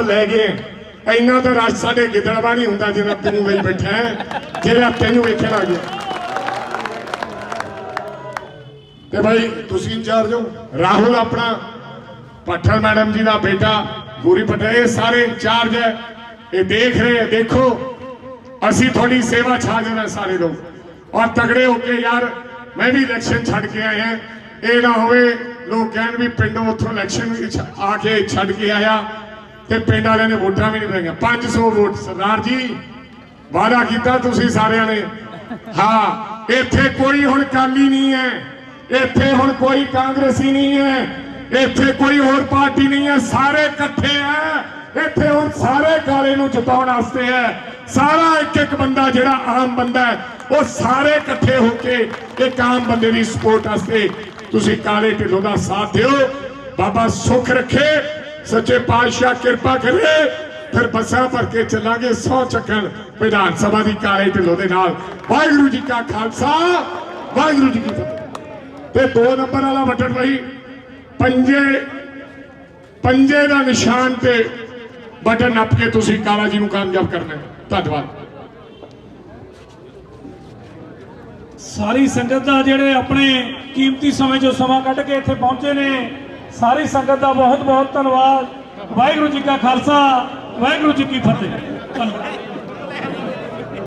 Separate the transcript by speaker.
Speaker 1: ਲੈ ਗਏ। ਇੰਨਾ ਤਾਂ ਰਸ਼ ਸਾਡੇ ਗਿੱਦੜਵਾ ਹੁੰਦਾ ਜਿਹੜਾ ਤੂੰ ਵੇਈ ਬੈਠਾ ਹੈ, ਜਿਹੜਾ ਤੈਨੂੰ ਵੇਖਣ ਆ ਗਿਆ ਤੇ ਭਾਈ ਤੁਸੀਂ ਇੰਚਾਰਜ ਹੋ। ਰਾਹੁਲ ਆਪਣਾ, ਪੱਠਲ ਮੈਡਮ ਜੀ ਦਾ ਬੇਟਾ, ਗੂਰੀ ਪਟੇਲ ਇਹ ਸਾਰੇ ਇੰਚਾਰਜ ਹੈ। ਇਹ ਦੇਖ ਰਹੇ ਦੇਖੋ। ਅਸੀਂ ਤੁਹਾਡੀ ਸੇਵਾ ਛਾ ਦੇਣਾ ਸਾਰੇ ਲੋਕ। ਔਰ ਤਗੜੇ ਹੋ ਕੇ ਯਾਰ, ਮੈਂ ਵੀ ਇਲੈਕਸ਼ਨ ਛੱਡ ਕੇ ਆਇਆ ਇਹ ਨਾ ਹੋਵੇ, ਲੋਕ ਕਹਿਣ ਵੀ ਪਿੰਡੋਂ ਉੱਥੋਂ ਇਲੈਕਸ਼ਨ ਆ ਕੇ ਛੱਡ ਕੇ ਆਇਆ। ਤੇ ਪਿੰਡ ਵਾਲਿਆਂ ਨੇ ਵੋਟਾਂ ਵੀ ਨਹੀਂ ਪਾਈਆਂ। 500 ਵੋਟ। ਸਰਦਾਰ ਜੀ, ਵਾਅਦਾ ਕੀਤਾ ਤੁਸੀਂ ਸਾਰਿਆਂ ਨੇ। ਹਾਂ, ਇੱਥੇ ਕੋਈ ਹੁਣ ਕਾਲੀ ਨਹੀਂ ਹੈ। ਇੱਥੇ ਹੁਣ ਕੋਈ ਕਾਂਗਰਸੀ ਨਹੀਂ ਹੈ। ਇੱਥੇ ਕੋਈ ਹੋਰ ਪਾਰਟੀ ਨਹੀਂ ਹੈ। ਸਾਰੇ ਇਕੱਠੇ ਹੈ ਇੱਥੇ ਹੁਣ ਸਾਰੇ ਕਾਲੇ ਨੂੰ ਜਿਤਾਉਣ ਵਾਸਤੇ ਹੈ। ਸਾਰਾ ਇੱਕ ਇੱਕ ਬੰਦਾ ਜਿਹੜਾ ਆਮ ਬੰਦਾ ਹੈ, ਉਹ ਸਾਰੇ ਇਕੱਠੇ ਹੋ ਕੇ ਇੱਕ ਆਮ ਬੰਦੇ ਦੀ ਸਪੋਰਟ ਵਾਸਤੇ ਤੁਸੀਂ ਕਾਲੇ ਢਿੱਲੋਂ ਦਾ ਸਾਥ ਦਿਓ। ਬਾਬਾ ਸੁਖ ਰੱਖੇ। ਸੱਚੇ ਪਾਤਸ਼ਾਹ ਕਿਰਪਾ ਕਰੇ। ਫਿਰ ਬੱਸਾਂ ਭਰ ਕੇ ਚੱਲਾਂਗੇ ਸੌ ਚੱਕਣ ਵਿਧਾਨ ਸਭਾ ਦੀ ਕਾਲੇ ਢਿੱਲੋਂ ਦੇ ਨਾਲ। ਵਾਹਿਗੁਰੂ ਜੀ ਕਾ ਖਾਲਸਾ, ਵਾਹਿਗੁਰੂ ਜੀ ਕੀ ਫਤਿਹ। ਤੇ ਦੋ ਨੰਬਰ ਵਾਲਾ ਬਟਨ ਬਈ, ਪੰਜੇ ਪੰਜੇ ਦਾ ਨਿਸ਼ਾਨ ਤੇ ਬਟਨ ਨੱਪ ਕੇ ਤੁਸੀਂ ਕਾਲਾ ਜੀ ਨੂੰ ਕਾਮਯਾਬ ਕਰਨਾ ਹੈ। ਧੰਨਵਾਦ।
Speaker 2: ਸਾਰੀ ਸੰਗਤ ਦਾ ਜਿਹੜੇ ਆਪਣੇ ਕੀਮਤੀ ਸਮੇਂ ਚੋਂ ਸਮਾਂ ਕੱਢ ਕੇ ਇੱਥੇ ਪਹੁੰਚੇ ਨੇ ਸਾਰੀ ਸੰਗਤ ਦਾ ਬਹੁਤ ਬਹੁਤ ਧੰਨਵਾਦ। ਵਾਹਿਗੁਰੂ ਜੀ ਕਾ ਖਾਲਸਾ, ਵਾਹਿਗੁਰੂ ਜੀ ਕੀ ਫਤਿਹ। ਧੰਨਵਾਦ।